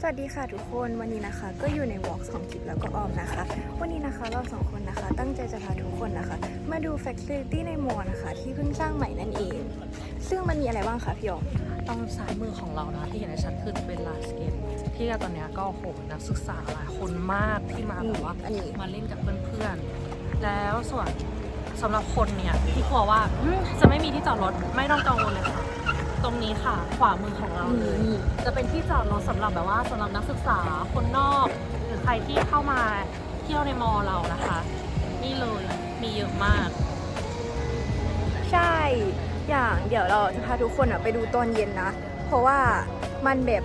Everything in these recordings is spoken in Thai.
สวัสดีค่ะทุกคนวันนี้นะคะ ก็อยู่ในวอล์กของกิจแล้วก็ออมนะคะ วันนี้นะคะเราสองคนนะคะ ตั้งใจจะพาทุกคนนะคะ มาดู Facility ในมอนะคะ ที่เพิ่งสร้างใหม่นั่นเอง ซึ่งมันมีอะไรบ้างคะพี่ออมตรงซ้ายมือของเรานะที่เห็นในชั้นคือจะเป็นลานสเก็ตที่ตอนเนี้ยก็โอ้โหนักศึกษาหลายคนมากที่มาแบบว่าอันนี้มาเล่นกับเพื่อนๆแล้วส่วนสำหรับคนเนี่ยที่กลัวว่าอืมจะไม่มีที่จอดรถไม่ต้องกังวลเลยค่ะ ตรงนี้ค่ะ ขวามือของเราเลย จะเป็นที่จอดรถสำหรับแบบว่าสำหรับนักศึกษาคนนอก หรือใครที่เข้ามาเที่ยวในมอเรานะคะ นี่เลยมีเยอะมาก ใช่ อย่างเดี๋ยวเราจะพาทุกคนอะไปดูตอนเย็นนะ เพราะว่ามันแบบ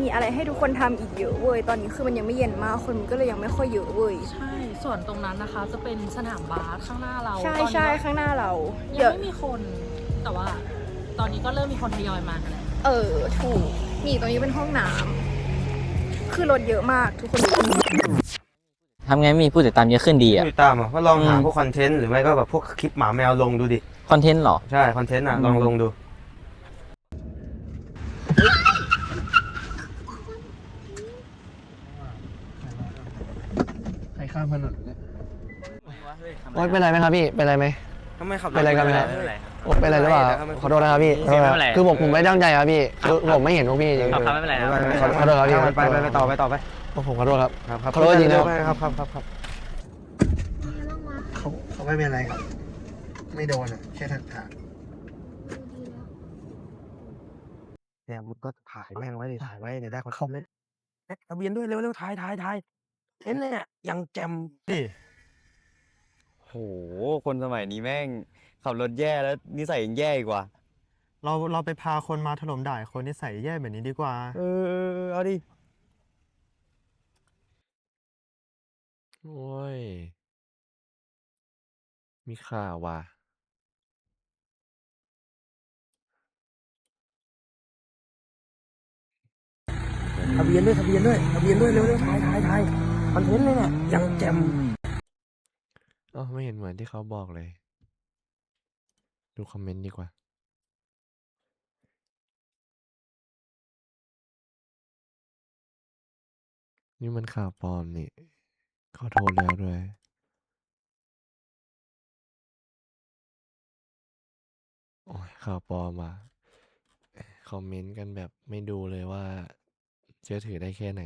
มีอะไรให้ทุกคนทำอีกเยอะเว้ย ตอนนี้คือมันยังไม่เย็นมาก คนมันก็เลยยังไม่ค่อยเยอะเว้ย ใช่ ส่วนตรงนั้นนะคะจะเป็นสนามบาสข้างหน้าเรา ใช่ตอนนี้ใช่ข้างหน้าเรา ยัเดี๋ยวงไม่มีคน แต่ว่า ตอนนี้ก็เริ่มมีคนทยอยมากันแล้วเออ ถูก นี่ตรงนี้เป็นห้องน้ำคือรถเยอะมากทุกคน ทำไงมีผู้ติดตามเยอะขึ้นดีอะ ติดตามอะก็ลองหาอืมพวกคอนเทนต์หรือไม่ก็แบบพวกคลิปหมาแมวลงดูดิ คอนเทนต์เหรอ ใช่คอนเทนต์อะอืมลองลงดู ใครข้ามถนนเนี่ยโอ๊ยเป็นไรไหมครับพี่ เป็นไรไหม ทำไมขับเป็นไรกันไหมครับไม่เป็นไรโอ๊ยเป็นไรหรือเปล่าขอโทษนะครับพี่ขอโทษครับคือผมผมไม่ตั้งใจครับพี่คือผมไม่เห็นพวกพี่จริงๆครับไม่เป็นไรครับ ขอขอโทษครับพี่ไปไปไปไปต่อไปต่อไปผมขอโทษครับ ครับครับขอโทษจริงๆนะครับ ครับครับครับเขาเขาไม่เป็นไรครับ ไม่โดนอะแค่ถักถากเนี่ยมึงก็ถ่ายแม่งไว้ดิถ่ายไว้เนี่ยได้คอนเทนต์เลยเอ๊ะทะเบียนด้วยเร็วเร็วถ่ายถ่ายถ่ายเห็นเลยเนี่ยยังแจมดิ โห คนสมัยนี้แม่งขับรถแย่แล้วนิสัยยังแย่อีกว่า เราเราไปพาคนมาถล่มด่าคนที่ใส่แย่แบบนี้ดีกว่าเออเออเออ เอาดิ โอ้ย มีข่าวว่ะ ทะเบียนด้วยทะเบียนด้วยทะเบียนด้วยเร็วเร็วถ่ายถ่ายถ่ายคอนเทนต์เลยเนี่ยยังแจมเอ้า ไม่เห็นเหมือนที่เขาบอกเลย ดูคอมเมนต์ดีกว่า นี่มันข่าวปลอมนี่ขอโทษแล้วด้วยโอ้ยข่าวปลอมอะคอมเมนต์กันแบบไม่ดูเลยว่าเชื่อถือได้แค่ไหน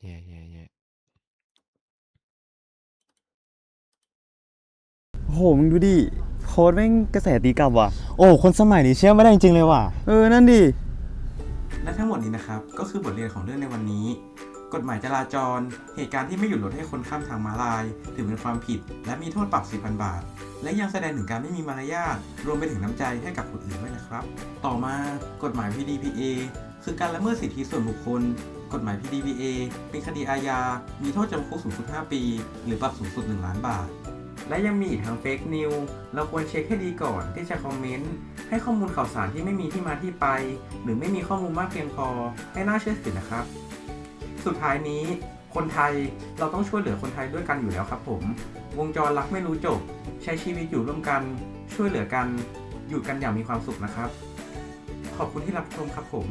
แย่แย่แย่ โหมึงดูดิโค้ดแม่งกระแสตีกลับว่ะ โอ้ คนสมัยนี้เชื่อไม่ได้จริงๆเลยว่ะ เออ นั่นดิ และทั้งหมดนี้นะครับ ก็คือบทเรียนของเรื่องในวันนี้ กฎหมายจราจร เหตุการณ์ที่ไม่หยุดรถให้คนข้ามทางม้าลาย ถือเป็นความผิด และมีโทษปรับ4,000 บาท และยังแสดงถึงการไม่มีมารยาทรวมไปถึงน้ำใจให้กับคนอื่นด้วยนะครับ ต่อมากฎหมาย PDPA คือการละเมิดสิทธิส่วนบุคคล กฎหมาย PDPA เป็นคดีอาญา มีโทษจำคุกสูงสุด 5 ปี หรือปรับสูงสุด 1 ล้านบาท และยังมีอีกทางเฟกนิวเราควรเช็คให้ดีก่อนที่จะคอมเมนต์ ให้ข้อมูลข่าวสารที่ไม่มีที่มาที่ไป หรือไม่มีข้อมูลมากเพียงพอ ให้น่าเชื่อถือนะครับ สุดท้ายนี้ คนไทยเราต้องช่วยเหลือคนไทยด้วยกันอยู่แล้วครับผม วงจรรักไม่รู้จบ ใช้ชีวิตอยู่ร่วมกัน ช่วยเหลือกัน อยู่กันอย่างมีความสุขนะครับ ขอบคุณที่รับชมครับผม